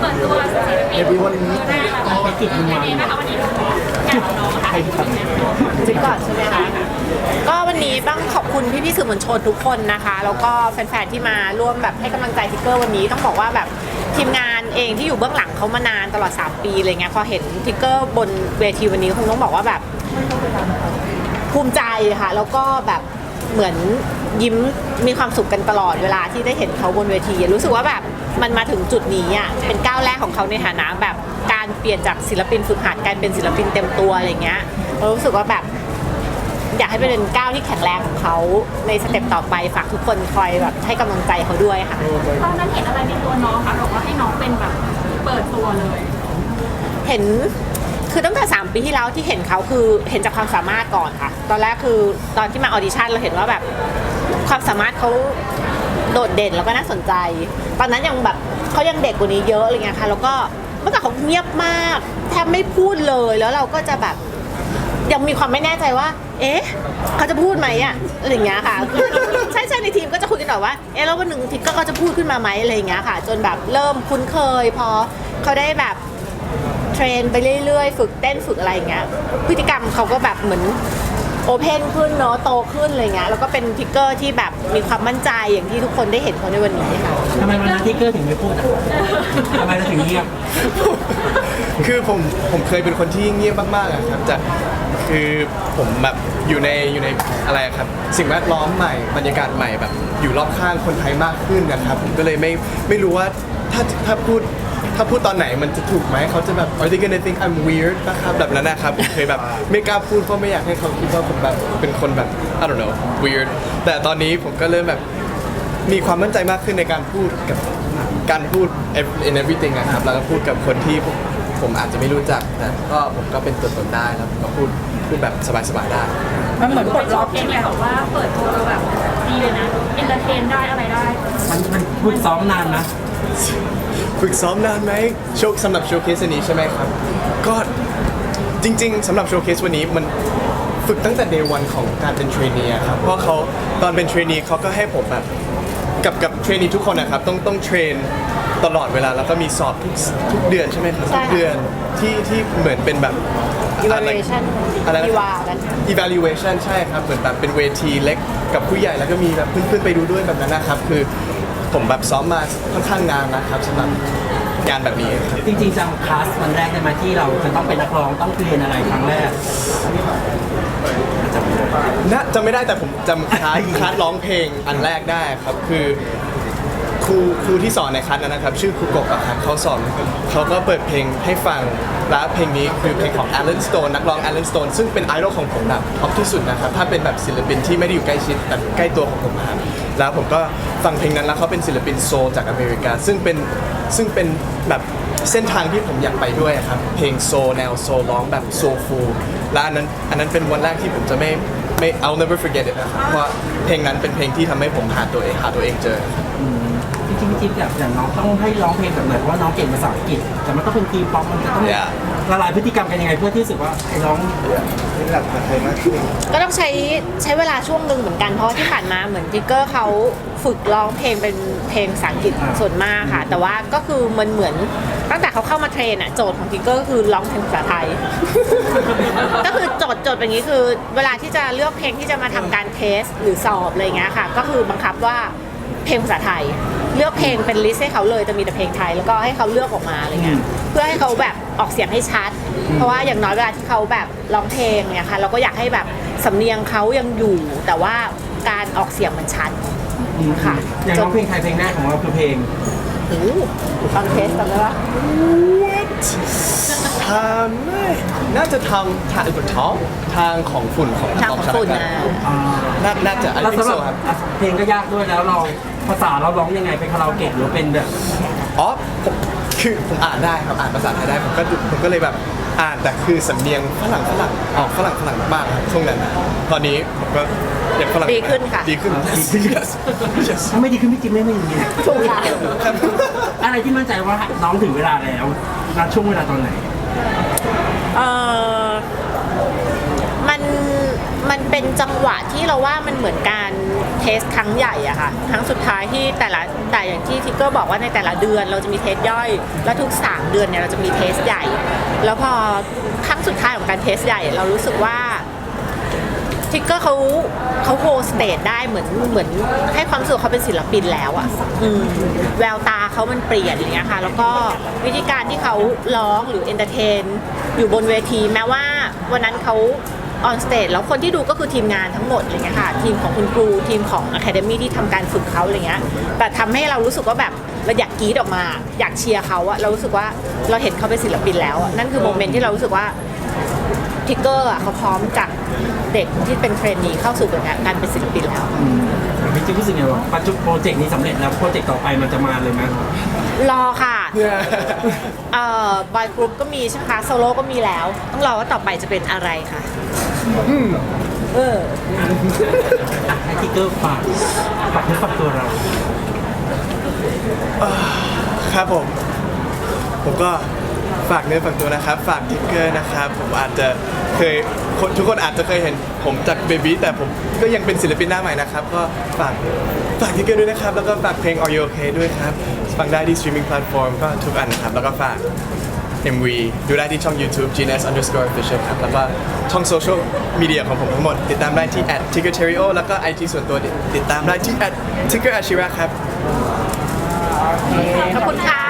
เปิดตัวศิลปิน Everyone เบอร์แรกแล้วไปจุดหนึ่งเป็นวันไงบ้างคะวันนี้งานของน้องค่ะเป็นไงจิ๊บก่อนใช่ไหมคะก็วันนี้ต้องขอบคุณพี่ๆสื่อมวลชนทุกคนนะคะ แล้วก็แฟนๆที่มาร่วมแบบให้กำลังใจทิกเกอร์วันนี้ต้องบอกว่าแบบทีมงานเองที่อยู่เบื้องหลังเขามานานตลอด 3 ปีอะไรเงี้ยพอเห็นทิกเกอร์บนเวทีวันนี้คงต้องบอกว่าแบบภูมิใจค่ะ แล้วก็แบบ เหมือนยิ้มมีความสุขกันตลอดเวลาที่ได้เห็นเขาบนเวที รู้สึกว่าแบบมันมาถึงจุดนี้อะเป็นก้าวแรกของเขาในฐานะแบบการเปลี่ยนจากศิลปินฝึกหัดกลายเป็นศิลปินเต็มตัวอะไรเงี้ยเรารู้สึกว่าแบบอยากให้เป็นก้าวที่แข็งแรงของเขาในสเต็ปต่อไปฝากทุกคนคอยแบบให้กำลังใจเขาด้วยค่ะตอนนั้นเห็นอะไรในตัวน้องคะบอกว่าให้น้องเป็นแบบเปิดตัวเลย เห็น 3 ปีที่แล้วที่เห็นเขาคือเห็นจากความสามารถก่อนค่ะ ตอนแรกคือตอนที่มาออดิชั่นเราเห็นว่าแบบความสามารถเขาโดดเด่นแล้วก็น่าสนใจ ตอนนั้นยังแบบเขายังเด็กกว่านี้เยอะอะไรเงี้ยค่ะ แล้วก็เมื่อก่อนเขาเงียบมากแทบไม่พูดเลยแล้วเราก็จะแบบยังมีความไม่แน่ใจว่า เอ๊ะ เขาจะพูดไหมอะอะไรอย่างเงี้ยค่ะ ใช่ใช่ในทีมก็จะคุยกันหน่อยว่า เอ๊ะ แล้ววันหนึ่งทิกก็เขาจะพูดขึ้นมาไหมอะไรอย่างเงี้ยค่ะ จนแบบเริ่มคุ้นเคย พอเขาได้แบบ เทรนไปเรื่อยๆ ฝึกเต้นฝึกอะไรอย่างเงี้ยพฤติกรรมเขาก็แบบเหมือนโอเพนขึ้นเนาะโตขึ้นอะไรเงี้ยแล้วก็เป็นทิกเกอร์ที่แบบมีความมั่นใจอย่างที่ทุกคนได้เห็นเขาในวันนี้ค่ะทำไมวันนั้นที่เกอร์ถึงไม่พูดอะทำไมเราถึงเงียบ คือผมผมเคยเป็นคนที่เงียบมากๆอะครับจากคือผมแบบ อยู่ในอยู่ในอะไรครับ สิ่งแวดล้อมใหม่บรรยากาศใหม่แบบ อยู่รอบข้างคนไทยมากขึ้นนะครับ ผมก็เลยไม่ไม่รู้ว่าถ้าถ้าพูดถ้าพูดตอนไหนมันจะถูกไหมเขาจะแบบ are they gonna think I'm weird นะครับแบบนั้นนะครับผมเคยแบบไม่กล้าพูดเพราะไม่อยากให้เขาคิดว่าผมแบบเป็นคนแบบ I don't know weird แต่ตอนนี้ผมก็เริ่มแบบมีความมั่นใจมากขึ้นในการพูดกับการพูด in everything นะครับแล้วก็พูดกับคนที่ ผมผมอาจจะไม่รู้จักแต่ก็ผมก็เป็นตัวตนได้แล้วผมก็พูดพูดแบบสบายๆได้ มันเหมือนปลดล็อกเพลงเลยบอกว่าเปิดตัวแบบดีเลยนะเอนเตอร์เทนได้อะไรได้มันมันพูดซ้อมนานนะ ฝึกซ้อมนานไหมโชว์สำหรับโชว์เคสนี้ใช่ไหมครับ ก็จริง ๆสำหรับโชว์เคสวันนี้มันฝึกตั้งแต่ day one ของการเป็นเทรนนีครับ เพราะเขาตอนเป็นเทรนนีเขาก็ให้ผมแบบกับกับเทรนนีทุกคนนะครับ ต้องต้องเทรน ตลอดเวลาแล้วก็มีสอบทุกทุกเดือนใช่ไหมครับใช่ทุกค่ะเดือนที่ที่เหมือนเป็นแบบ evaluation อะไรนะอีวากัน evaluation ใช่ครับ เหมือนแบบเป็นเวทีเล็กกับผู้ใหญ่แล้วก็มีแบบเพื่อนๆไปดูด้วยแบบนั้นนะครับ คือผมแบบซ้อมมาค่อนข้างนานนะครับสำหรับงานแบบนี้ครับ จริงๆจำคลาสวันแรกได้ไหมที่เราจะต้องเป็นนักร้องต้องเรียนอะไรครั้งแรกนะจำไม่ได้แต่ผมจำคลาส คลาสร้องเพลงอันแรกได้ครับ คือค รูครูที่สอนในคลาสนั้นะครับ ชื่อครูกบอะครับเขาสอนเขาก็เปิดเพลงให้ฟังและเพลงนี้คือเพลงของ Alan Stone นักร้อง Alan Stone ซึ่งเป็นไอดอลของผมแบบท็อปที่สุดนะครับ ถ้าเป็นแบบศิลปินที่ไม่ได้อยู่ใกล้ชิดแต่ใกล้ตัวของผมครับแล้วผมก็ฟังเพลงนั้นแล้วเขาเป็นศิลปินโซลจากอเมริกา ซึ่งเป็นซึ่งเป็นแบบเส้นทางที่ผมอยากไปด้วยครับ เพลงโซลแนวโซลร้องแบบโซฟูลและอันนั้นอันนั้นเป็นวันแรกที่ผมจะไม่ไม่ I'll never forget it นะครับเพราะเพลงนั้นเป็นเพลงที่ทำให้ผมหาตัวเองหาตัวเองเจอ จริงๆจิ๊บแบบอย่างน้องต้องให้ร้องเพลงแบบไหนเพราะว่าน้องเก่งภาษาอังกฤษ แต่มันต้องเป็นทีมป๊อปมันจะต้อง Yeah ละลายพฤติกรรมกันยังไงเพื่อที่รู้สึกว่าไอ้น้อง ก็ต้องใช้ใช้เวลาช่วงหนึ่งเหมือนกันเพราะว่าที่ผ่านมาเหมือนทิกเกอร์เขาฝึกร้องเพลงเป็นเพลงภาษาอังกฤษส่วนมากค่ะ แต่ว่าก็คือมันเหมือนตั้งแต่เขาเข้ามาเทรนอะโจทย์ของทิกเกอร์ก็คือร้องเพลงภาษาไทย ก็คือโจทย์โจทย์แบบนี้คือ เวลาที่จะเลือกเพลงที่จะมาทำการเทสหรือสอบอะไรเงี้ยค่ะ ก็คือบังคับว่า เพลงภาษาไทย เลือกเพลงเป็นลิสต์ให้เขาเลยจะมีแต่เพลงไทย แล้วก็ให้เขาเลือกออกมาอะไรเงี้ยเพื่อให้เขาแบบออกเสียงให้ชัด เพราะว่าอย่างน้อยเวลาที่เขาแบบร้องเพลงเนี่ยค่ะเราก็อยากให้แบบสำเนียงเขายังอยู่ แต่ว่าการออกเสียงมันชัดค่ะอย่างน้องเพลงไทยเพลงแรกของเราคือเพลงโอ้โหตอนเทสจำได้ปะทาง น่าจะทางทางท้องทางของฝุ่นของทางของฝุ่นนะ น่าน่าจะอันแล้วนี้สำหโซรับครับอะเพลงก็ยากด้วยแล้วเราภาษาเราร้องยังไงเป็นคาราโอเกะหรือเป็นแบบอ๋อผมคือผมอ่านได้ครับ อ่านภาษาไทยได้ ผมก็ผมก็เลยแบบอ่านแต่คือสำเนียงฝรั่งฝรั่งออกฝรั่งฝรั่งมากๆครับช่วงนั้นนะตอนนี้ผมก็อย่างฝรั่งดีขึ้นค่ะ ดีขึ้น yes yes ถ้าไม่ดีขึ้นพี่จิ๊บไม่ไม่มีถูกค่ะครับอะไรที่มั่นใจว่าน้องถึงเวลาแล้วณช่วงเวลาตอนไหน เออมันมันเป็นจังหวะที่เราว่ามันเหมือนการเทสครั้งใหญ่อะค่ะครั้งสุดท้ายที่แต่ละแต่อย่างที่ทิกเกอร์บอกว่าในแต่ละเดือนเราจะมีเทสย่อย แล้วทุก 3 เดือนเนี่ยเราจะมีเทสใหญ่ แล้วพอครั้งสุดท้ายของการเทสใหญ่ เรารู้สึกว่า ทิกเกอร์เขาเขาโฮสเตทได้เหมือนเหมือนให้ความรู้สึกเขาเป็นศิลปินแล้วอะอืมแววตาเขามันเปลี่ยนอย่างเงี้ยค่ะ แล้วก็วิธีการที่เขาร้องหรือเอนเตอร์เทน อยู่บนเวทีแม้ว่าวันนั้นเขาออนสเตจแล้วคนที่ดูก็คือทีมงานทั้งหมดอะไรเงี้ยค่ะทีมของคุณครูทีมของอะคาเดมี่ที่ทำการฝึกเขาอะไรเงี้ยแต่ทำให้เรารู้สึกว่าแบบเราอยากกรี๊ดออกมา อยากเชียร์เขาอะเรารู้สึกว่าเราเห็นเขาเป็นศิลปินแล้วอะนั่นคือโมเมนต์ที่เรารู้สึกว่า ทิกเกอร์อะเขาพร้อมจากเด็กที่เป็นเทรนนีเข้าสู่การเป็นศิลปินแล้ว พี่จิ๊บรู้สึกไงว่าปัจจุบันโปรเจกต์นี้สำเร็จแล้วโปรเจกต์ต่อไปมันจะมาเลยไหมรอค่ะ เอ่อบอยกรุ๊ปก็มีใช่ไหมคะโซโล่ก็มีแล้ว ต้องรอว่าต่อไปจะเป็นอะไรค่ะเออ ให้ทิกเกอร์ฝากฝากเนื้อฝากตัวเรา ครับผม ผมก็ ฝากเนื้อฝากตัวนะครับ ฝากทิกเกอร์นะครับ ผมอาจจะเคยคนทุกคนอาจจะเคยเห็นผมจากเบบี้แต่ผมก็ยังเป็นศิลปินหน้าใหม่นะครับ ก็ฝากฝากทิกเกอร์ด้วยนะครับ แล้วก็ฝากเพลง Are You Okay ด้วยครับ ฟังได้ที่ streaming platform ก็ทุกอันนะครับ แล้วก็ฝาก MV ดูได้ที่ช่อง YouTube GNS underscore official ครับ แล้วก็ช่องโซเชียลมีเดียของผมทั้งหมด ติดตามได้ที่ at ticker terrio แล้วก็ IG ส่วนตัวติดตามได้ที่ @tickerashira ครับขอบคุณค่ะ